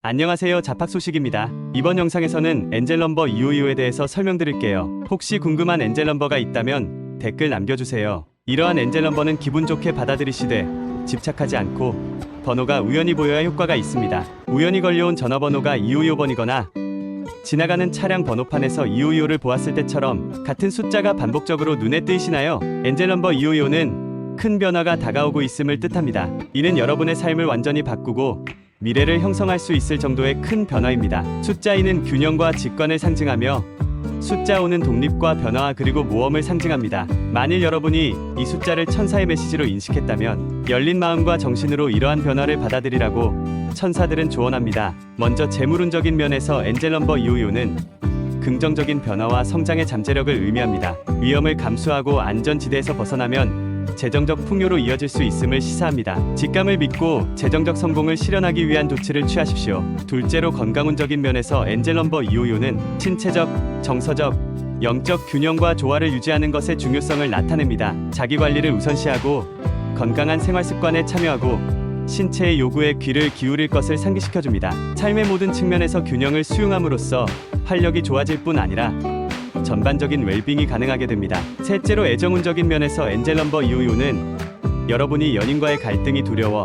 안녕하세요 자팍 소식입니다. 이번 영상에서는 엔젤 넘버 255에 대해서 설명드릴게요. 혹시 궁금한 엔젤 넘버가 있다면 댓글 남겨주세요. 이러한 엔젤 넘버는 기분 좋게 받아들이시되 집착하지 않고 번호가 우연히 보여야 효과가 있습니다. 우연히 걸려온 전화번호가 255번이거나 지나가는 차량 번호판에서 255를 보았을 때처럼 같은 숫자가 반복적으로 눈에 띄시나요? 엔젤 넘버 255는 큰 변화가 다가오고 있음을 뜻합니다. 이는 여러분의 삶을 완전히 바꾸고 미래를 형성할 수 있을 정도의 큰 변화입니다. 숫자 2는 균형과 직관을 상징하며 숫자 5는 독립과 변화 그리고 모험을 상징합니다. 만일 여러분이 이 숫자를 천사의 메시지로 인식했다면 열린 마음과 정신으로 이러한 변화를 받아들이라고 천사들은 조언합니다. 먼저 재물운적인 면에서 엔젤 넘버 255는 긍정적인 변화와 성장의 잠재력을 의미합니다. 위험을 감수하고 안전지대에서 벗어나면 재정적 풍요로 이어질 수 있음을 시사합니다. 직감을 믿고 재정적 성공을 실현하기 위한 조치를 취하십시오. 둘째로 건강운적인 면에서 엔젤 넘버 255는 신체적, 정서적, 영적 균형과 조화를 유지하는 것의 중요성을 나타냅니다. 자기 관리를 우선시하고 건강한 생활 습관에 참여하고 신체의 요구에 귀를 기울일 것을 상기시켜줍니다. 삶의 모든 측면에서 균형을 수용함으로써 활력이 좋아질 뿐 아니라 전반적인 웰빙이 가능하게 됩니다. 셋째로 애정운적인 면에서 엔젤 넘버 255는 여러분이 연인과의 갈등이 두려워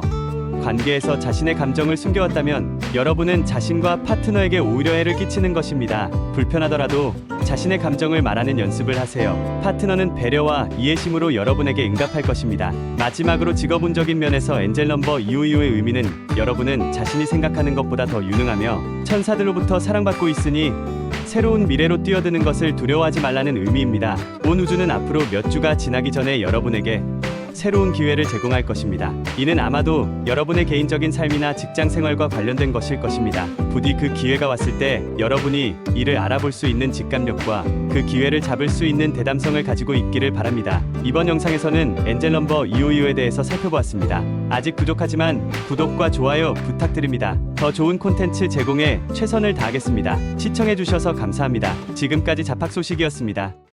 관계에서 자신의 감정을 숨겨왔다면 여러분은 자신과 파트너에게 오히려 해를 끼치는 것입니다. 불편하더라도 자신의 감정을 말하는 연습을 하세요. 파트너는 배려와 이해심으로 여러분에게 응답할 것입니다. 마지막으로 직업운적인 면에서 엔젤 넘버 255의 의미는 여러분은 자신이 생각하는 것보다 더 유능하며 천사들로부터 사랑받고 있으니 새로운 미래로 뛰어드는 것을 두려워하지 말라는 의미입니다. 온 우주는 앞으로 몇 주가 지나기 전에 여러분에게 새로운 기회를 제공할 것입니다. 이는 아마도 여러분의 개인적인 삶이나 직장 생활과 관련된 것일 것입니다. 부디 그 기회가 왔을 때 여러분이 이를 알아볼 수 있는 직감력과 그 기회를 잡을 수 있는 대담성을 가지고 있기를 바랍니다. 이번 영상에서는 엔젤 넘버 255에 대해서 살펴보았습니다. 아직 부족하지만 구독과 좋아요 부탁드립니다. 더 좋은 콘텐츠 제공에 최선을 다하겠습니다. 시청해주셔서 감사합니다. 지금까지 자팍 소식이었습니다.